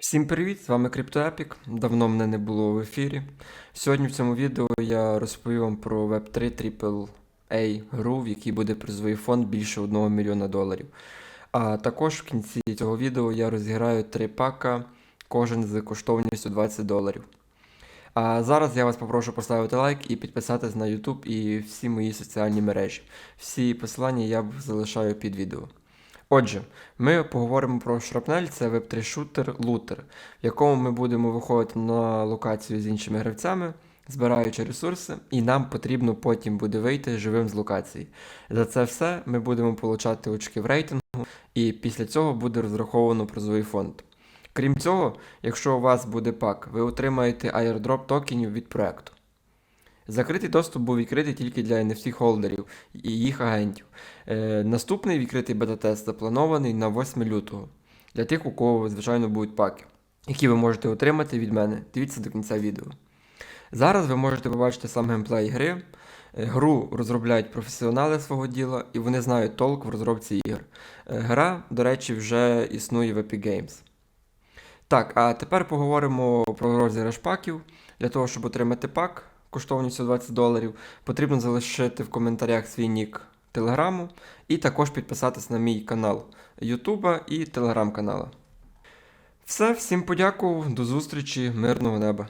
Всім привіт! З вами CryptoEpic. Давно мене не було в ефірі. Сьогодні в цьому відео я розповім вам про Web3 AAA гру, в якій буде призовий фонд більше 1 мільйона доларів. А також в кінці цього відео я розіграю три пака, кожен з коштовністю 20 доларів. А зараз я вас попрошу поставити лайк і підписатись на YouTube і всі мої соціальні мережі. Всі посилання я залишаю під відео. Отже, ми поговоримо про Шрапнель, це веб-3 шутер лутер, в якому ми будемо виходити на локацію з іншими гравцями, збираючи ресурси, і нам потрібно потім буде вийти живим з локації. За це все ми будемо получати очки в рейтингу, і після цього буде розраховано призовий фонд. Крім цього, якщо у вас буде пак, ви отримаєте airdrop токенів від проекту. Закритий доступ був відкритий тільки для NFT холдерів і їх агентів. Е, наступний відкритий бета-тест запланований на 8 лютого для тих, у кого, звичайно, будуть паки, які ви можете отримати від мене. Дивіться до кінця відео. Зараз ви можете побачити сам геймплей гри. Е, Гру розробляють професіонали свого діла, і вони знають толк в розробці ігор. Е, Гра, до речі, вже існує в Epic Games. Так, а тепер поговоримо про розіграш паків. Для того, щоб отримати пак коштовністю 20 доларів, потрібно залишити в коментарях свій нік телеграму і також підписатись на мій канал Ютуба і телеграм-канала. Все, всім подякував, до зустрічі, мирного неба.